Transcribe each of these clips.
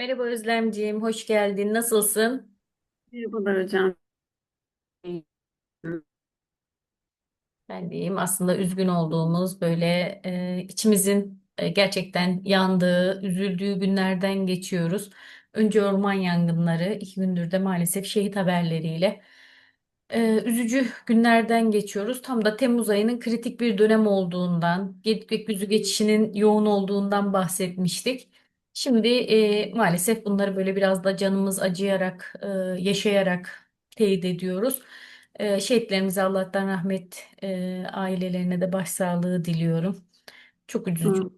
Merhaba Özlemciğim, hoş geldin. Nasılsın? Merhabalar hocam. Ben diyeyim aslında üzgün olduğumuz böyle e, içimizin e, gerçekten yandığı, üzüldüğü günlerden geçiyoruz. Önce orman yangınları, iki gündür de maalesef şehit haberleriyle e, üzücü günlerden geçiyoruz. Tam da Temmuz ayının kritik bir dönem olduğundan, gökyüzü geçişinin yoğun olduğundan bahsetmiştik. Şimdi e, maalesef bunları böyle biraz da canımız acıyarak, e, yaşayarak teyit ediyoruz. E, şehitlerimize Allah'tan rahmet, e, ailelerine de başsağlığı diliyorum. Çok üzücü. Aa,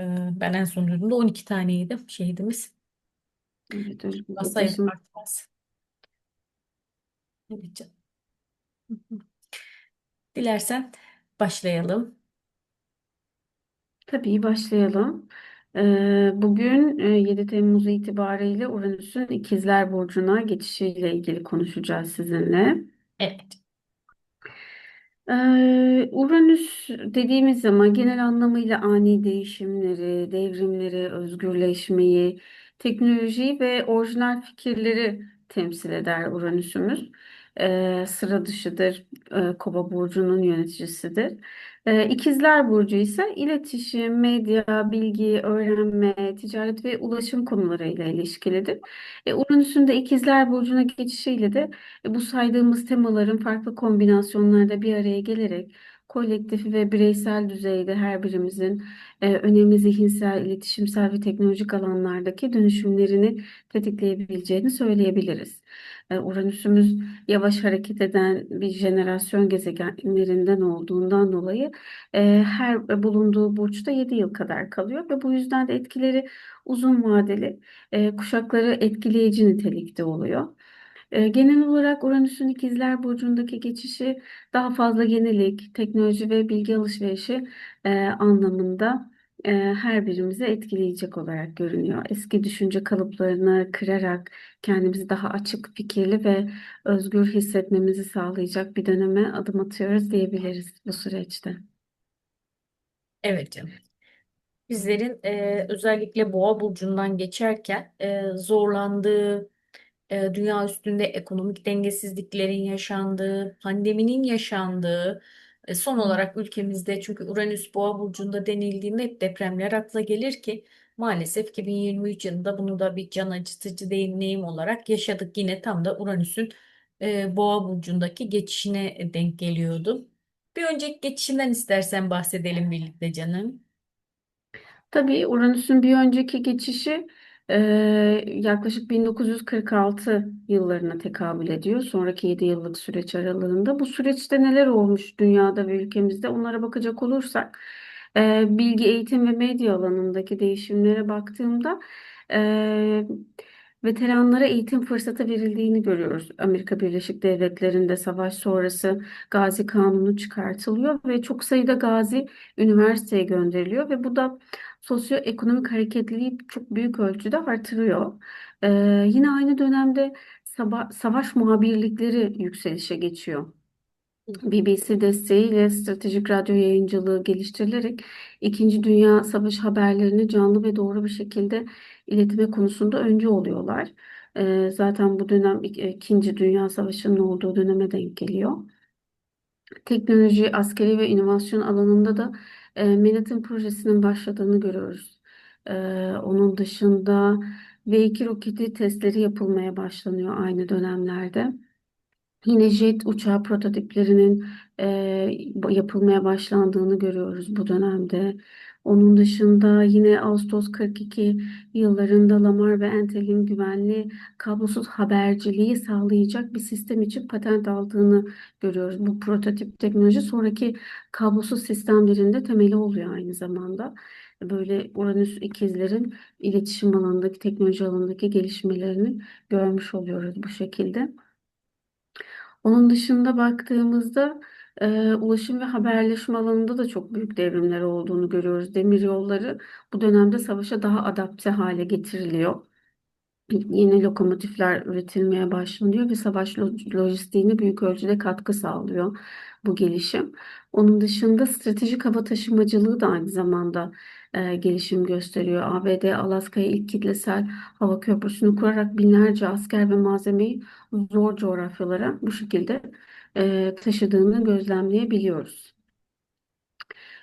E, ben en son duyduğumda 12 taneydi şehidimiz. Evet hocam. Sayı Başım, artmaz. Evet canım. Dilersen başlayalım. tabii başlayalım. Ee, bugün e, 7 Temmuz itibariyle Uranüs'ün İkizler Burcu'na geçişiyle ilgili konuşacağız sizinle. Evet. Ee, Uranüs dediğimiz zaman genel anlamıyla ani değişimleri, devrimleri, özgürleşmeyi, teknolojiyi ve orijinal fikirleri temsil eder Uranüs'ümüz. Ee, sıra dışıdır, ee, Kova burcunun yöneticisidir. Ee, İkizler Burcu ise iletişim, medya, bilgi, öğrenme, ticaret ve ulaşım konularıyla ilişkilidir. E, Uranüs'ün de İkizler Burcu'na geçişiyle de e, Bu saydığımız temaların farklı kombinasyonlarda bir araya gelerek kolektif ve bireysel düzeyde her birimizin e, önemli zihinsel, iletişimsel ve teknolojik alanlardaki dönüşümlerini tetikleyebileceğini söyleyebiliriz. E, Uranüs'ümüz yavaş hareket eden bir jenerasyon gezegenlerinden olduğundan dolayı e, her bulunduğu burçta 7 yıl kadar kalıyor ve bu yüzden de etkileri uzun vadeli, e, kuşakları etkileyici nitelikte oluyor. Genel olarak Uranüs'ün İkizler Burcu'ndaki geçişi daha fazla yenilik, teknoloji ve bilgi alışverişi anlamında her birimizi etkileyecek olarak görünüyor. Eski düşünce kalıplarını kırarak kendimizi daha açık fikirli ve özgür hissetmemizi sağlayacak bir döneme adım atıyoruz diyebiliriz bu süreçte. Evet canım. Bizlerin e, özellikle Boğa burcundan geçerken e, zorlandığı, e, dünya üstünde ekonomik dengesizliklerin yaşandığı, pandeminin yaşandığı, e, son olarak ülkemizde çünkü Uranüs Boğa burcunda denildiğinde hep depremler akla gelir ki maalesef 2023 yılında bunu da bir can acıtıcı deneyim olarak yaşadık. Yine tam da Uranüs'ün e, Boğa burcundaki geçişine denk geliyordu. Bir önceki geçişinden istersen bahsedelim birlikte canım. Tabii Uranüs'ün bir önceki geçişi e, yaklaşık 1946 yıllarına tekabül ediyor. Sonraki 7 yıllık süreç aralığında. Bu süreçte neler olmuş dünyada ve ülkemizde onlara bakacak olursak e, bilgi, eğitim ve medya alanındaki değişimlere baktığımda e, veteranlara eğitim fırsatı verildiğini görüyoruz. Amerika Birleşik Devletleri'nde savaş sonrası Gazi Kanunu çıkartılıyor ve çok sayıda gazi üniversiteye gönderiliyor ve bu da sosyoekonomik hareketliliği çok büyük ölçüde artırıyor. Ee, yine aynı dönemde sava- savaş muhabirlikleri yükselişe geçiyor. BBC desteğiyle stratejik radyo yayıncılığı geliştirilerek İkinci Dünya Savaşı haberlerini canlı ve doğru bir şekilde iletme konusunda öncü oluyorlar. Ee, zaten bu dönem İk- İkinci Dünya Savaşı'nın olduğu döneme denk geliyor. Teknoloji, askeri ve inovasyon alanında da e, Manhattan projesinin başladığını görüyoruz. E, onun dışında V2 roketi testleri yapılmaya başlanıyor aynı dönemlerde. Yine jet uçağı prototiplerinin e, yapılmaya başlandığını görüyoruz bu dönemde. Onun dışında yine Ağustos 42 yıllarında Lamar ve Entel'in güvenli kablosuz haberciliği sağlayacak bir sistem için patent aldığını görüyoruz. Bu prototip teknoloji sonraki kablosuz sistemlerinde temeli oluyor aynı zamanda. Böyle Uranüs ikizlerin iletişim alanındaki, teknoloji alanındaki gelişmelerini görmüş oluyoruz bu şekilde. Onun dışında baktığımızda e, ulaşım ve haberleşme alanında da çok büyük devrimler olduğunu görüyoruz. Demir yolları bu dönemde savaşa daha adapte hale getiriliyor. Yeni lokomotifler üretilmeye başlanıyor ve savaş lo- lojistiğine büyük ölçüde katkı sağlıyor bu gelişim. Onun dışında stratejik hava taşımacılığı da aynı zamanda e, gelişim gösteriyor. ABD Alaska'ya ilk kitlesel hava köprüsünü kurarak binlerce asker ve malzemeyi zor coğrafyalara bu şekilde e, taşıdığını gözlemleyebiliyoruz.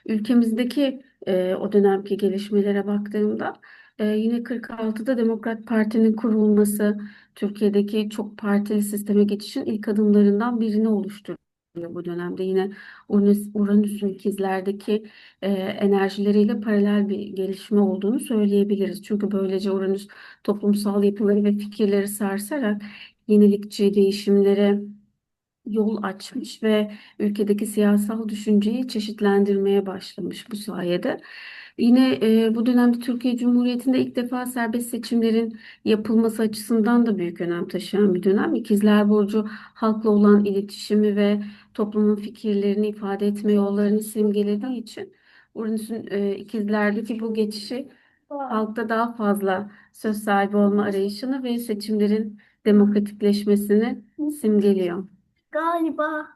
Ülkemizdeki e, o dönemki gelişmelere baktığımda e, yine 46'da Demokrat Parti'nin kurulması Türkiye'deki çok partili sisteme geçişin ilk adımlarından birini oluşturuyor bu dönemde. Yine Uranüs, Uranüs'ün ikizlerdeki e, enerjileriyle paralel bir gelişme olduğunu söyleyebiliriz. Çünkü böylece Uranüs toplumsal yapıları ve fikirleri sarsarak yenilikçi değişimlere yol açmış ve ülkedeki siyasal düşünceyi çeşitlendirmeye başlamış bu sayede. Yine e, bu dönemde Türkiye Cumhuriyeti'nde ilk defa serbest seçimlerin yapılması açısından da büyük önem taşıyan bir dönem. İkizler Burcu halkla olan iletişimi ve toplumun fikirlerini ifade etme yollarını simgelediği için Uranüs'ün e, ikizlerdeki bu geçişi halkta daha fazla söz sahibi olma arayışını ve seçimlerin demokratikleşmesini simgeliyor. Galiba.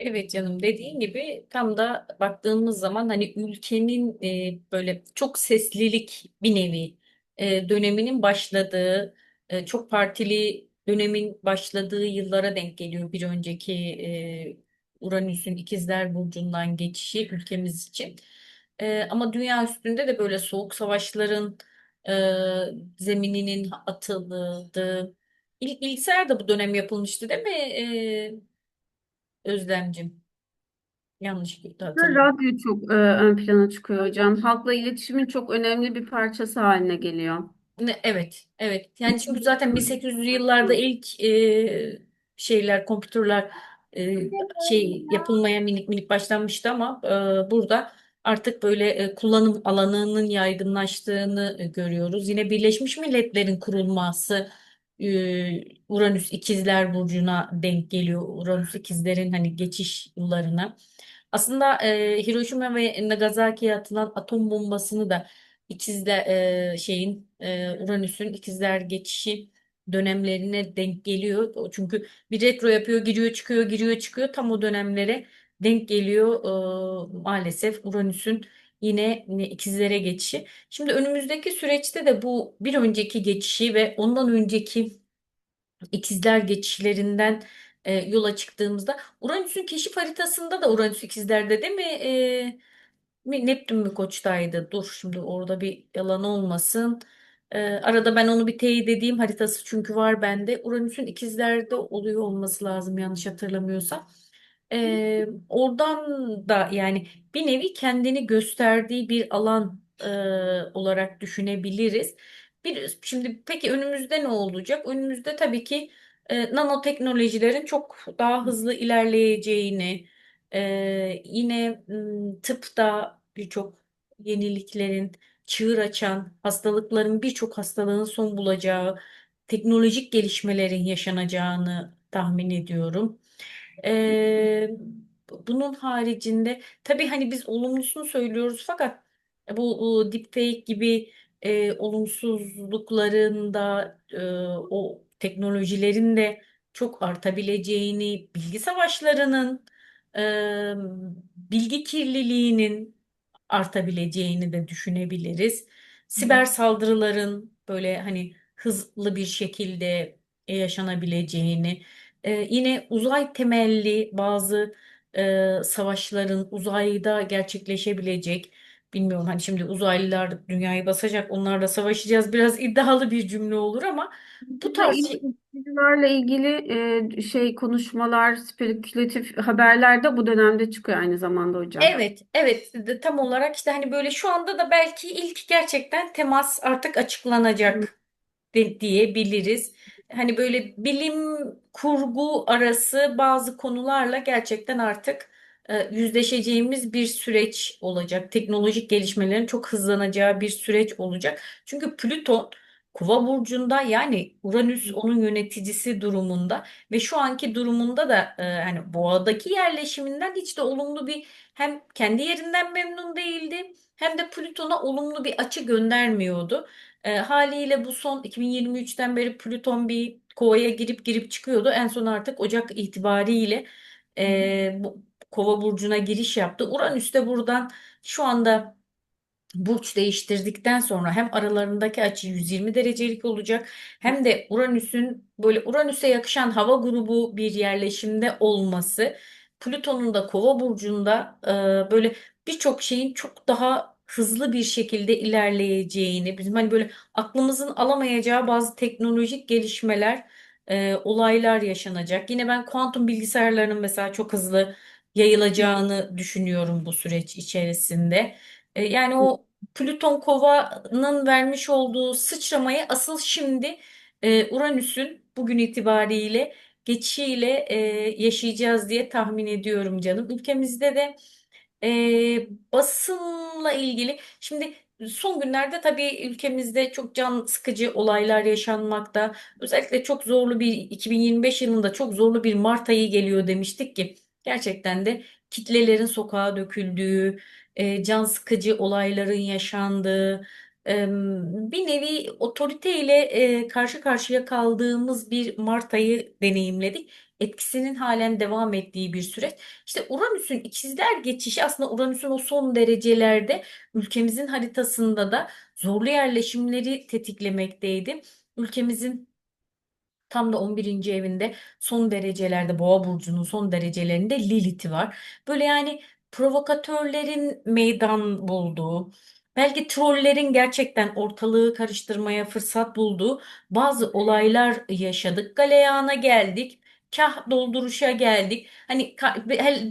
Evet canım dediğin gibi tam da baktığımız zaman hani ülkenin e, böyle çok seslilik bir nevi e, döneminin başladığı e, çok partili dönemin başladığı yıllara denk geliyor bir önceki e, Uranüs'ün İkizler Burcu'ndan geçişi ülkemiz için. E, ama dünya üstünde de böyle soğuk savaşların e, zemininin atıldığı İlk bilgisayar da bu dönem yapılmıştı değil mi e, Özlemcim? Yanlış hatırlıyorum. Radyo çok e, ön plana çıkıyor hocam. Halkla iletişimin çok önemli bir parçası haline geliyor. Ne- Evet, evet. Yani çünkü zaten 1800'lü yıllarda ilk e, şeyler, kompütürler e, şey yapılmaya minik minik başlanmıştı ama e, burada artık böyle e, kullanım alanının yaygınlaştığını e, görüyoruz. Yine Birleşmiş Milletler'in kurulması e, Uranüs İkizler Burcu'na denk geliyor. Uranüs İkizlerin hani geçiş yıllarına. Aslında e, Hiroşima ve Nagasaki'ye atılan atom bombasını da İkizler e, şeyin e, Uranüs'ün ikizler geçişi dönemlerine denk geliyor. Çünkü bir retro yapıyor, giriyor, çıkıyor, giriyor, çıkıyor. Tam o dönemlere denk geliyor e, maalesef Uranüs'ün yine yine ikizlere geçişi. Şimdi önümüzdeki süreçte de bu bir önceki geçişi ve ondan önceki ikizler geçişlerinden e, yola çıktığımızda Uranüs'ün keşif haritasında da Uranüs ikizlerde değil mi? E, mi- Neptün mü Koç'taydı? Dur şimdi orada bir yalan olmasın. Ee, arada ben onu bir teyit edeyim haritası çünkü var bende. Uranüs'ün ikizlerde oluyor olması lazım yanlış hatırlamıyorsam. Ee, oradan da yani bir nevi kendini gösterdiği bir alan e, olarak düşünebiliriz. Bir, şimdi peki önümüzde ne olacak? Önümüzde tabii ki e, nanoteknolojilerin çok daha hızlı ilerleyeceğini, ee, yine tıpta birçok yeniliklerin çığır açan, hastalıkların birçok hastalığın son bulacağı, teknolojik gelişmelerin yaşanacağını tahmin ediyorum. Ee, bunun haricinde tabii hani biz olumlusunu söylüyoruz fakat bu, bu deepfake gibi e, olumsuzlukların da e, o teknolojilerin de çok artabileceğini, bilgi savaşlarının, e, bilgi kirliliğinin artabileceğini de düşünebiliriz. Siber saldırıların böyle hani hızlı bir şekilde yaşanabileceğini, e, yine uzay temelli bazı e, savaşların uzayda gerçekleşebilecek. Bilmiyorum hani şimdi uzaylılar dünyayı basacak, onlarla savaşacağız. Biraz iddialı bir cümle olur ama bu tarz şey- ilişkilerle ilgili e, şey konuşmalar, spekülatif haberler de bu dönemde çıkıyor aynı zamanda hocam. Evet, evet de tam olarak işte hani böyle şu anda da belki ilk gerçekten temas artık açıklanacak de, diyebiliriz. Hani böyle bilim kurgu arası bazı konularla gerçekten artık e, yüzleşeceğimiz bir süreç olacak. Teknolojik gelişmelerin çok hızlanacağı bir süreç olacak. Çünkü Plüton Kova burcunda yani Uranüs onun yöneticisi durumunda ve şu anki durumunda da e, hani boğadaki yerleşiminden hiç de olumlu bir hem kendi yerinden memnun değildi hem de Plüton'a olumlu bir açı göndermiyordu. E, haliyle bu son 2023'ten beri Plüton bir kovaya girip girip çıkıyordu. En son artık Ocak itibariyle e, bu Kova burcuna giriş yaptı. Uranüs de buradan şu anda burç değiştirdikten sonra hem aralarındaki açı 120 derecelik olacak hem de Uranüs'ün böyle Uranüs'e yakışan hava grubu bir yerleşimde olması Plüton'un da Kova burcunda e, böyle birçok şeyin çok daha hızlı bir şekilde ilerleyeceğini bizim hani böyle aklımızın alamayacağı bazı teknolojik gelişmeler e, olaylar yaşanacak. Yine ben kuantum bilgisayarlarının mesela çok hızlı yayılacağını düşünüyorum bu süreç içerisinde. E, Yani o Plüton Kova'nın vermiş olduğu sıçramayı asıl şimdi e, Uranüs'ün bugün itibariyle geçişiyle e, yaşayacağız diye tahmin ediyorum canım. Ülkemizde de e, basınla ilgili şimdi son günlerde tabii ülkemizde çok can sıkıcı olaylar yaşanmakta. Özellikle çok zorlu bir 2025 yılında çok zorlu bir Mart ayı geliyor demiştik ki gerçekten de kitlelerin sokağa döküldüğü e, can sıkıcı olayların yaşandığı, bir nevi otoriteyle karşı karşıya kaldığımız bir Mart ayı deneyimledik. Etkisinin halen devam ettiği bir süreç. İşte Uranüs'ün ikizler geçişi aslında Uranüs'ün o son derecelerde ülkemizin haritasında da zorlu yerleşimleri tetiklemekteydi. Ülkemizin Tam da 11. evinde son derecelerde Boğa burcunun son derecelerinde Lilith'i var. Böyle yani provokatörlerin meydan bulduğu, belki trollerin gerçekten ortalığı karıştırmaya fırsat bulduğu bazı olaylar yaşadık. Galeyana geldik. Kah dolduruşa geldik. Hani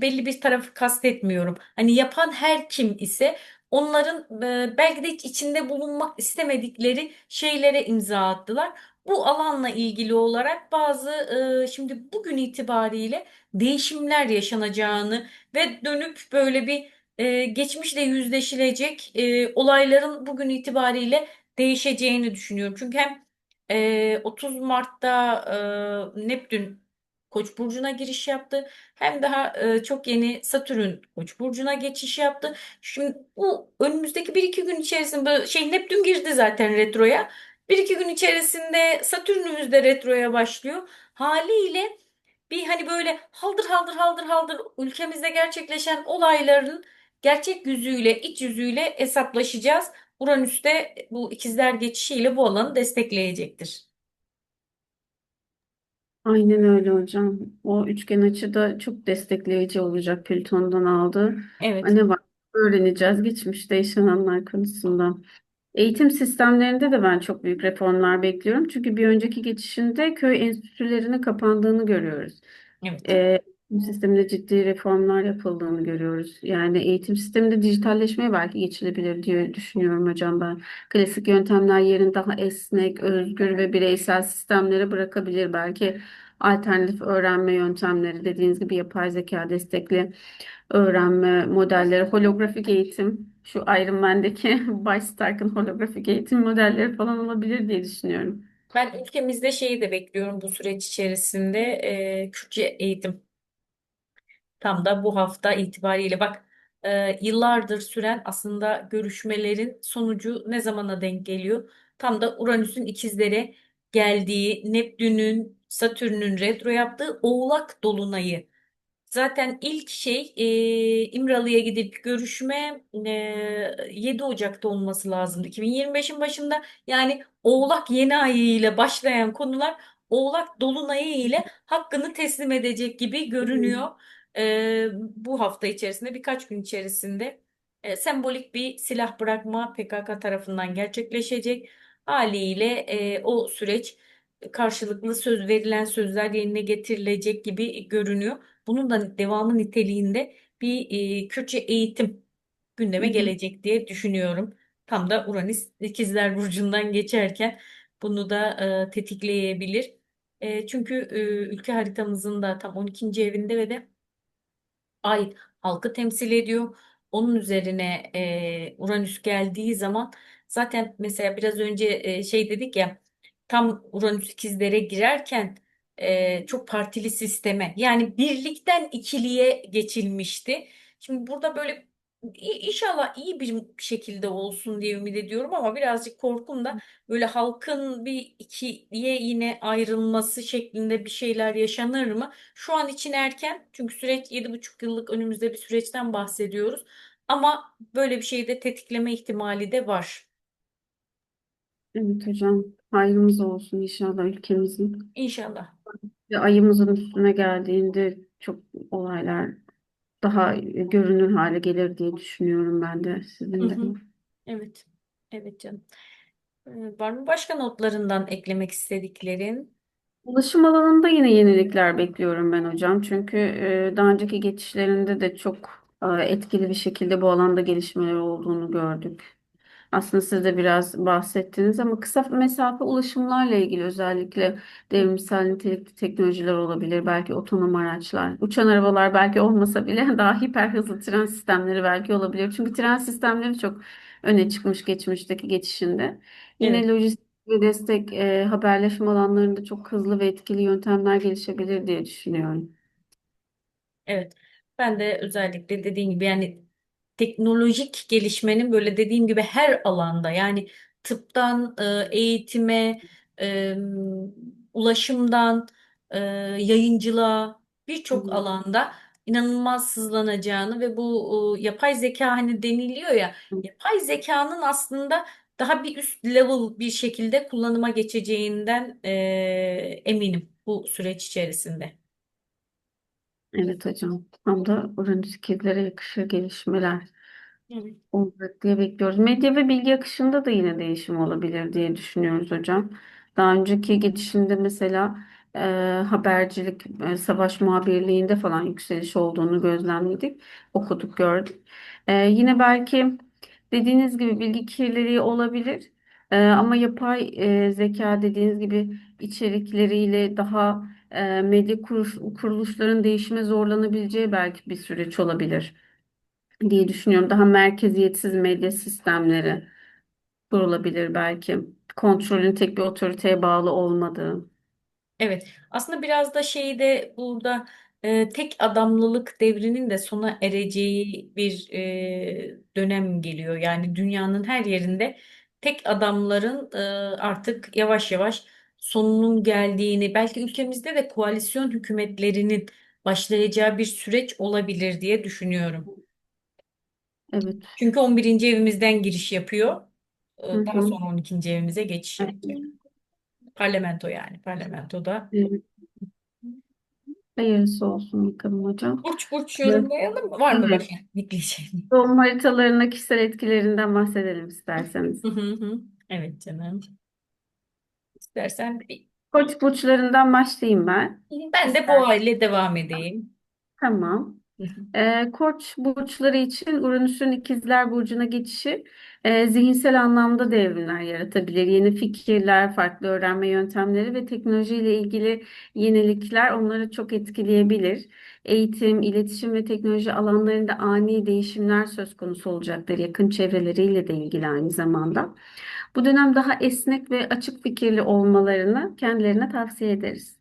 belli bir tarafı kastetmiyorum. Hani yapan her kim ise onların e, belki de hiç içinde bulunmak istemedikleri şeylere imza attılar bu alanla ilgili olarak bazı e, şimdi bugün itibariyle değişimler yaşanacağını ve dönüp böyle bir e, geçmişle yüzleşilecek e, olayların bugün itibariyle değişeceğini düşünüyorum. Çünkü hem e, 30 Mart'ta e, Neptün Koç burcuna giriş yaptı. Hem daha e, çok yeni Satürn Koç burcuna geçiş yaptı. Şimdi bu önümüzdeki bir iki gün içerisinde şey Neptün girdi zaten retroya. Bir iki gün içerisinde Satürn'ümüz de retroya başlıyor. Haliyle bir hani böyle haldır haldır haldır haldır ülkemizde gerçekleşen olayların gerçek yüzüyle, iç yüzüyle hesaplaşacağız. Uranüs de bu ikizler geçişiyle bu alanı destekleyecektir. Aynen öyle hocam. O üçgen açı da çok destekleyici olacak Plüton'dan aldığı. Evet, Ne var? Öğreneceğiz geçmişte yaşananlar konusunda. Eğitim sistemlerinde de ben çok büyük reformlar bekliyorum. Çünkü bir önceki geçişinde köy enstitülerinin kapandığını görüyoruz. evet. Ee, sisteminde ciddi reformlar yapıldığını görüyoruz. Yani eğitim sisteminde dijitalleşmeye belki geçilebilir diye düşünüyorum hocam ben. Klasik yöntemler yerini daha esnek, özgür ve bireysel sistemlere bırakabilir. Belki alternatif öğrenme yöntemleri dediğiniz gibi yapay zeka destekli öğrenme modelleri, holografik eğitim, şu Iron Man'deki Bay Stark'ın holografik eğitim modelleri falan olabilir diye düşünüyorum. Ben ülkemizde şeyi de bekliyorum bu süreç içerisinde e, Kürtçe eğitim. Tam da bu hafta itibariyle bak e, yıllardır süren aslında görüşmelerin sonucu ne zamana denk geliyor? Tam da Uranüs'ün ikizlere geldiği, Neptün'ün, Satürn'ün retro yaptığı Oğlak Dolunay'ı Zaten ilk şey e, İmralı'ya gidip görüşme e, 7 Ocak'ta olması lazımdı. 2025'in başında yani Oğlak yeni ayı ile başlayan konular Oğlak Dolunayı ile hakkını teslim edecek gibi görünüyor. E, bu hafta içerisinde birkaç gün içerisinde e, sembolik bir silah bırakma PKK tarafından gerçekleşecek. Haliyle e, o süreç karşılıklı söz verilen sözler yerine getirilecek gibi görünüyor. Bunun da devamı niteliğinde bir e, Kürtçe eğitim Hı gündeme hı. gelecek diye düşünüyorum. Tam da Uranüs İkizler Burcu'ndan geçerken bunu da e, tetikleyebilir. E, çünkü e, ülke haritamızın da tam 12. evinde ve de Ay halkı temsil ediyor. Onun üzerine e, Uranüs geldiği zaman Zaten mesela biraz önce e, şey dedik ya tam Uranüs ikizlere girerken e, çok partili sisteme yani birlikten ikiliye geçilmişti. Şimdi burada böyle inşallah iyi bir şekilde olsun diye ümit ediyorum ama birazcık korkum da böyle halkın bir ikiye yine ayrılması şeklinde bir şeyler yaşanır mı? Şu an için erken çünkü süreç yedi buçuk yıllık önümüzde bir süreçten bahsediyoruz. Ama böyle bir şeyi de tetikleme ihtimali de var. Evet hocam. Hayrımız olsun inşallah ülkemizin. İnşallah. Ve ayımızın üstüne geldiğinde çok olaylar daha görünür hale gelir diye düşünüyorum ben de Hı sizin de. hı. Evet. Evet canım. Ee, Var mı başka notlarından eklemek istediklerin? Ulaşım alanında yine yenilikler bekliyorum ben hocam. Çünkü e, daha önceki geçişlerinde de çok e, etkili bir şekilde bu alanda gelişmeler olduğunu gördük. Aslında siz de biraz bahsettiniz ama kısa mesafe ulaşımlarla ilgili özellikle devrimsel nitelikli teknolojiler olabilir. Belki otonom araçlar, uçan arabalar belki olmasa bile daha hiper hızlı tren sistemleri belki olabilir. Çünkü tren sistemleri çok öne çıkmış geçmişteki geçişinde. Yine Evet. lojistik ve destek e, haberleşme alanlarında çok hızlı ve etkili yöntemler gelişebilir diye düşünüyorum. Evet. Ben de özellikle dediğim gibi yani teknolojik gelişmenin böyle dediğim gibi her alanda yani tıptan e, eğitime, e, ulaşımdan e, yayıncılığa birçok alanda inanılmaz hızlanacağını ve bu e, yapay zeka hani deniliyor ya yapay zekanın aslında daha bir üst level bir şekilde kullanıma geçeceğinden e, eminim bu süreç içerisinde. Evet hocam. Tam da Uranüs ikizlere yakışır gelişmeler. Evet. olacak diye bekliyoruz. Medya ve bilgi akışında da yine değişim olabilir diye düşünüyoruz hocam. Daha önceki geçişinde mesela e, habercilik, e, savaş muhabirliğinde falan yükseliş olduğunu gözlemledik, okuduk, gördük. E, yine belki dediğiniz gibi bilgi kirliliği olabilir. E, ama yapay e, zeka dediğiniz gibi içerikleriyle daha medya kuruluşların değişime zorlanabileceği belki bir süreç olabilir diye düşünüyorum. Daha merkeziyetsiz medya sistemleri kurulabilir belki. Kontrolün tek bir otoriteye bağlı olmadığı. Evet, aslında biraz da şeyde burada e, tek adamlılık devrinin de sona ereceği bir e, dönem geliyor. Yani dünyanın her yerinde tek adamların e, artık yavaş yavaş sonunun geldiğini, belki ülkemizde de koalisyon hükümetlerinin başlayacağı bir süreç olabilir diye düşünüyorum. Evet. Çünkü 11. evimizden giriş yapıyor. E, Hı Daha sonra 12. evimize geçiş yapacak. Parlamento yani, parlamentoda. Evet. Hayırlısı olsun bakalım hocam. Burç burç yorumlayalım mı? Var mı Evet. başka ekleyeceğim? Doğum haritalarına kişisel etkilerinden bahsedelim isterseniz. Hı hı hı. Evet canım. İstersen Koç burçlarından başlayayım ben. ben de boğa ile devam edeyim. Tamam. Ee, Koç burçları için Uranüs'ün ikizler burcuna geçişi e, zihinsel anlamda devrimler yaratabilir. Yeni fikirler, farklı öğrenme yöntemleri ve teknolojiyle ilgili yenilikler onları çok etkileyebilir. Eğitim, iletişim ve teknoloji alanlarında ani değişimler söz konusu olacaktır. Yakın çevreleriyle de ilgili aynı zamanda. Bu dönem daha esnek ve açık fikirli olmalarını kendilerine tavsiye ederiz.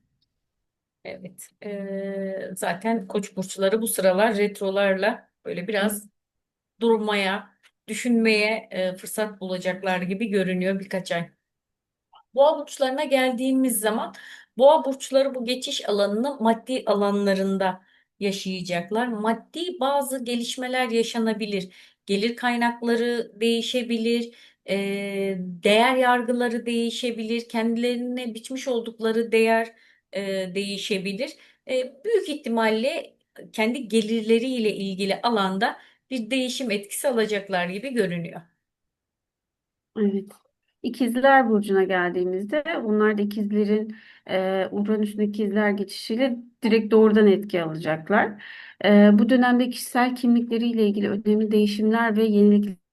Evet. Ee, zaten koç burçları bu sıralar retrolarla böyle biraz durmaya, düşünmeye e, fırsat bulacaklar gibi görünüyor birkaç ay. Boğa burçlarına geldiğimiz zaman boğa burçları bu geçiş alanını maddi alanlarında yaşayacaklar. Maddi bazı gelişmeler yaşanabilir. Gelir kaynakları değişebilir. Değer yargıları değişebilir. Kendilerine biçmiş oldukları değer e, değişebilir. E, büyük ihtimalle kendi gelirleriyle ilgili alanda bir değişim etkisi alacaklar gibi görünüyor. Evet. İkizler Burcu'na geldiğimizde bunlar da ikizlerin e, Uranüs'ün ikizler geçişiyle direkt doğrudan etki alacaklar. E, bu dönemde kişisel kimlikleriyle ilgili önemli değişimler ve yenilikler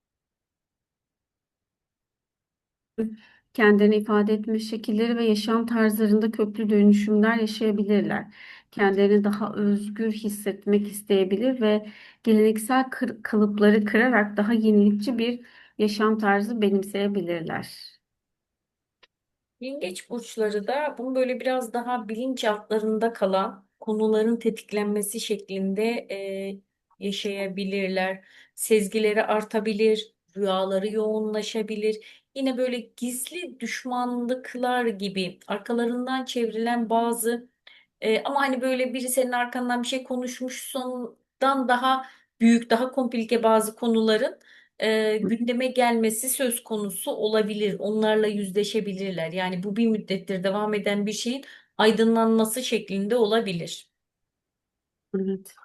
kendini ifade etme şekilleri ve yaşam tarzlarında köklü dönüşümler yaşayabilirler. Kendilerini daha özgür hissetmek isteyebilir ve geleneksel kır- kalıpları kırarak daha yenilikçi bir yaşam tarzı benimseyebilirler. Yengeç burçları da bunu böyle biraz daha bilinçaltlarında kalan konuların tetiklenmesi şeklinde e, yaşayabilirler. Sezgileri artabilir, rüyaları yoğunlaşabilir. Yine böyle gizli düşmanlıklar gibi arkalarından çevrilen bazı e, ama hani böyle biri senin arkandan bir şey konuşmuşsundan daha büyük, daha komplike bazı konuların e, gündeme gelmesi söz konusu olabilir. Onlarla yüzleşebilirler. Yani bu bir müddettir devam eden bir şeyin aydınlanması şeklinde olabilir. Evet.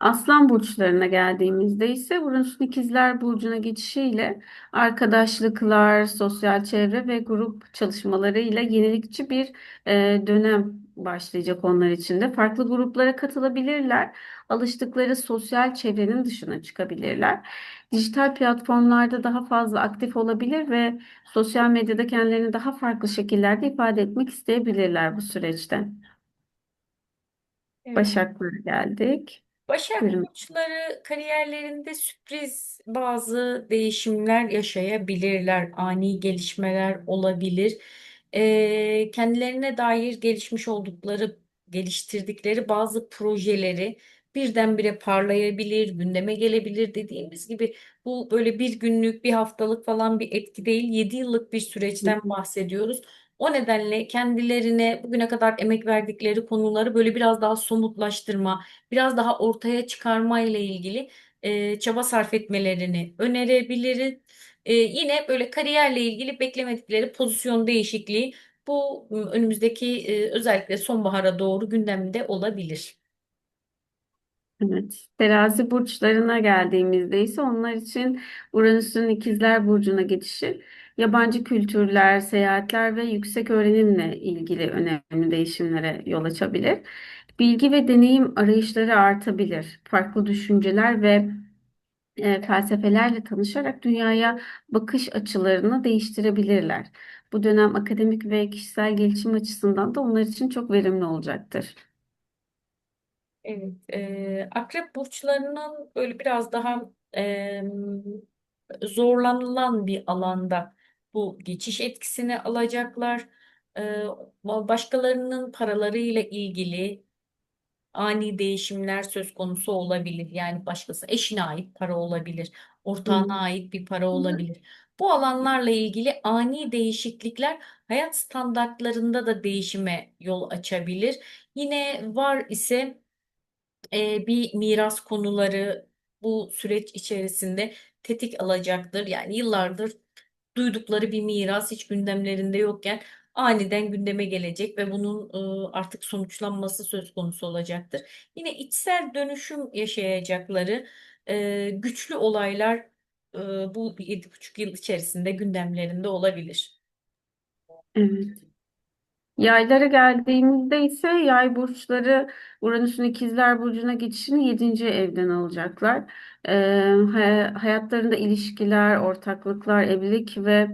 Aslan burçlarına geldiğimizde ise Uranüs'ün ikizler burcuna geçişiyle arkadaşlıklar, sosyal çevre ve grup çalışmalarıyla yenilikçi bir e, dönem başlayacak onlar için de. Farklı gruplara katılabilirler. Alıştıkları sosyal çevrenin dışına çıkabilirler. Dijital platformlarda daha fazla aktif olabilir ve sosyal medyada kendilerini daha farklı şekillerde ifade etmek isteyebilirler bu süreçte. Evet. Başaklara geldik. Başak Buyurun. burçları kariyerlerinde sürpriz bazı değişimler yaşayabilirler, ani gelişmeler olabilir. Ee, kendilerine dair gelişmiş oldukları, geliştirdikleri bazı projeleri birdenbire parlayabilir, gündeme gelebilir dediğimiz gibi bu böyle bir günlük, bir haftalık falan bir etki değil, 7 yıllık bir süreçten bahsediyoruz. O nedenle kendilerine bugüne kadar emek verdikleri konuları böyle biraz daha somutlaştırma, biraz daha ortaya çıkarma ile ilgili e, çaba sarf etmelerini önerebiliriz. E, yine böyle kariyerle ilgili beklemedikleri pozisyon değişikliği bu önümüzdeki e, özellikle sonbahara doğru gündemde olabilir. Evet. Terazi burçlarına geldiğimizde ise onlar için Uranüs'ün ikizler burcuna geçişi yabancı kültürler, seyahatler ve yüksek öğrenimle ilgili önemli değişimlere yol açabilir. Bilgi ve deneyim arayışları artabilir. Farklı düşünceler ve e, felsefelerle tanışarak dünyaya bakış açılarını değiştirebilirler. Bu dönem akademik ve kişisel gelişim açısından da onlar için çok verimli olacaktır. Evet, e, akrep burçlarının böyle biraz daha e, zorlanılan bir alanda bu geçiş etkisini alacaklar. E, başkalarının paralarıyla ilgili ani değişimler söz konusu olabilir. Yani başkası eşine ait para olabilir, ortağına Hmm. ait bir para olabilir. Bu alanlarla ilgili ani değişiklikler hayat standartlarında da değişime yol açabilir. Yine var ise e, bir miras konuları bu süreç içerisinde tetik alacaktır. Yani yıllardır duydukları bir miras hiç gündemlerinde yokken aniden gündeme gelecek ve bunun e, artık sonuçlanması söz konusu olacaktır. Yine içsel dönüşüm yaşayacakları e, güçlü olaylar e, bu yedi buçuk yıl içerisinde gündemlerinde olabilir. Evet. Yaylara geldiğimizde ise yay burçları Uranüs'ün ikizler burcuna geçişini yedinci evden alacaklar. Hay- hayatlarında ilişkiler, ortaklıklar, evlilik ve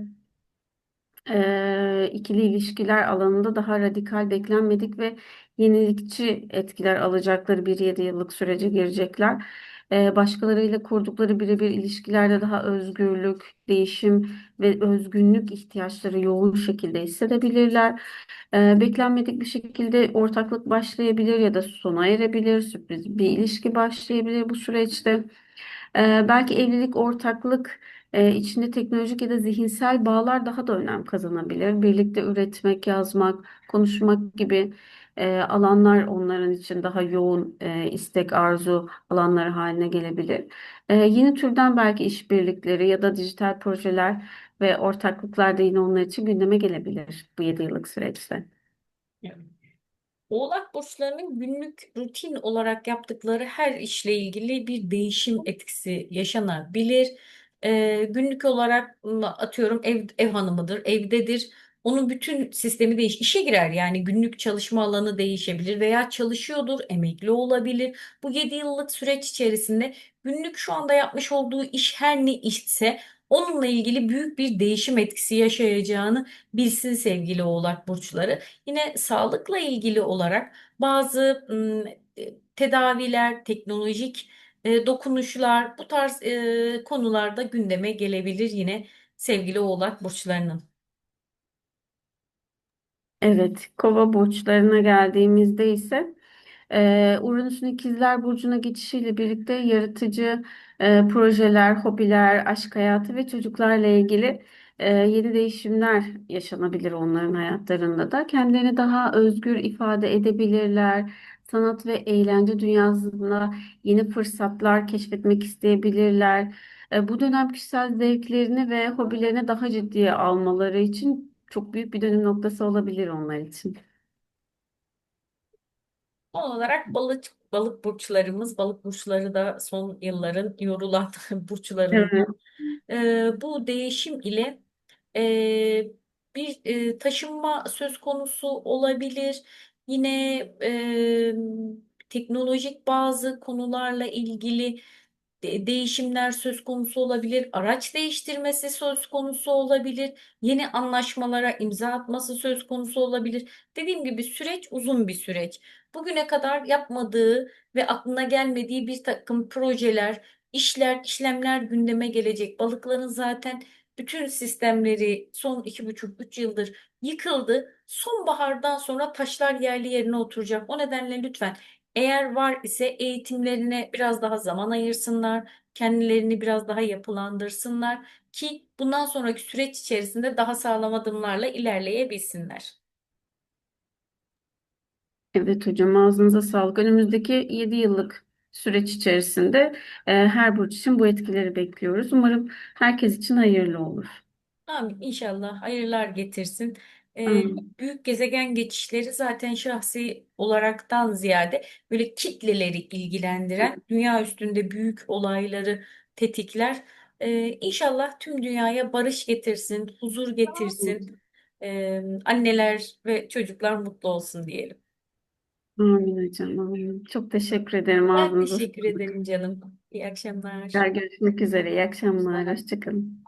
e, ikili ilişkiler alanında daha radikal, beklenmedik ve yenilikçi etkiler alacakları bir 7 yıllık sürece girecekler. Başkalarıyla kurdukları birebir ilişkilerde daha özgürlük, değişim ve özgünlük ihtiyaçları yoğun şekilde hissedebilirler. Beklenmedik bir şekilde ortaklık başlayabilir ya da sona erebilir, sürpriz bir ilişki başlayabilir bu süreçte. Ee, belki evlilik, ortaklık, e, içinde teknolojik ya da zihinsel bağlar daha da önem kazanabilir. Birlikte üretmek, yazmak, konuşmak gibi e, alanlar onların için daha yoğun e, istek, arzu alanları haline gelebilir. E, yeni türden belki işbirlikleri ya da dijital projeler ve ortaklıklar da yine onlar için gündeme gelebilir bu 7 yıllık süreçte. Oğlak burçlarının günlük rutin olarak yaptıkları her işle ilgili bir değişim etkisi yaşanabilir. Ee, günlük olarak atıyorum ev, ev hanımıdır, evdedir. Onun bütün sistemi değiş, işe girer yani günlük çalışma alanı değişebilir veya çalışıyordur, emekli olabilir. Bu 7 yıllık süreç içerisinde günlük şu anda yapmış olduğu iş her ne işse onunla ilgili büyük bir değişim etkisi yaşayacağını bilsin sevgili Oğlak burçları. Yine sağlıkla ilgili olarak bazı e, tedaviler, teknolojik e, dokunuşlar, bu tarz e, konularda gündeme gelebilir yine sevgili Oğlak burçlarının. Evet, kova burçlarına geldiğimizde ise e, Uranüs'ün ikizler burcuna geçişiyle birlikte yaratıcı projeler, hobiler, aşk hayatı ve çocuklarla ilgili yeni değişimler yaşanabilir onların hayatlarında da. Kendilerini daha özgür ifade edebilirler. Sanat ve eğlence dünyasında yeni fırsatlar keşfetmek isteyebilirler. Bu dönem kişisel zevklerini ve hobilerini daha ciddiye almaları için çok büyük bir dönüm noktası olabilir onlar için. Son olarak balık balık burçlarımız, balık burçları da son yılların yorulan Evet. burçlarımızdan. Ee, bu değişim ile e, bir e, taşınma söz konusu olabilir. Yine e, teknolojik bazı konularla ilgili de- değişimler söz konusu olabilir. Araç değiştirmesi söz konusu olabilir. Yeni anlaşmalara imza atması söz konusu olabilir. Dediğim gibi süreç uzun bir süreç. Bugüne kadar yapmadığı ve aklına gelmediği bir takım projeler, işler, işlemler gündeme gelecek. Balıkların zaten bütün sistemleri son iki buçuk, üç yıldır yıkıldı. Sonbahardan sonra taşlar yerli yerine oturacak. O nedenle lütfen eğer var ise eğitimlerine biraz daha zaman ayırsınlar, kendilerini biraz daha yapılandırsınlar ki bundan sonraki süreç içerisinde daha sağlam adımlarla ilerleyebilsinler. Evet hocam ağzınıza sağlık. Önümüzdeki 7 yıllık süreç içerisinde e, her burç için bu etkileri bekliyoruz. Umarım herkes için hayırlı olur. Amin. İnşallah hayırlar getirsin. Ee, Amin. büyük gezegen geçişleri zaten şahsi olaraktan ziyade böyle kitleleri ilgilendiren, dünya üstünde büyük olayları tetikler. Ee, İnşallah tüm dünyaya barış getirsin, huzur getirsin. Ee, anneler ve çocuklar mutlu olsun diyelim. Amin hocam. Amin. Çok teşekkür ederim. Ben Ağzınıza teşekkür sağlık. ederim canım. İyi akşamlar. Görüşmek üzere. İyi akşamlar. Hoşça kalın.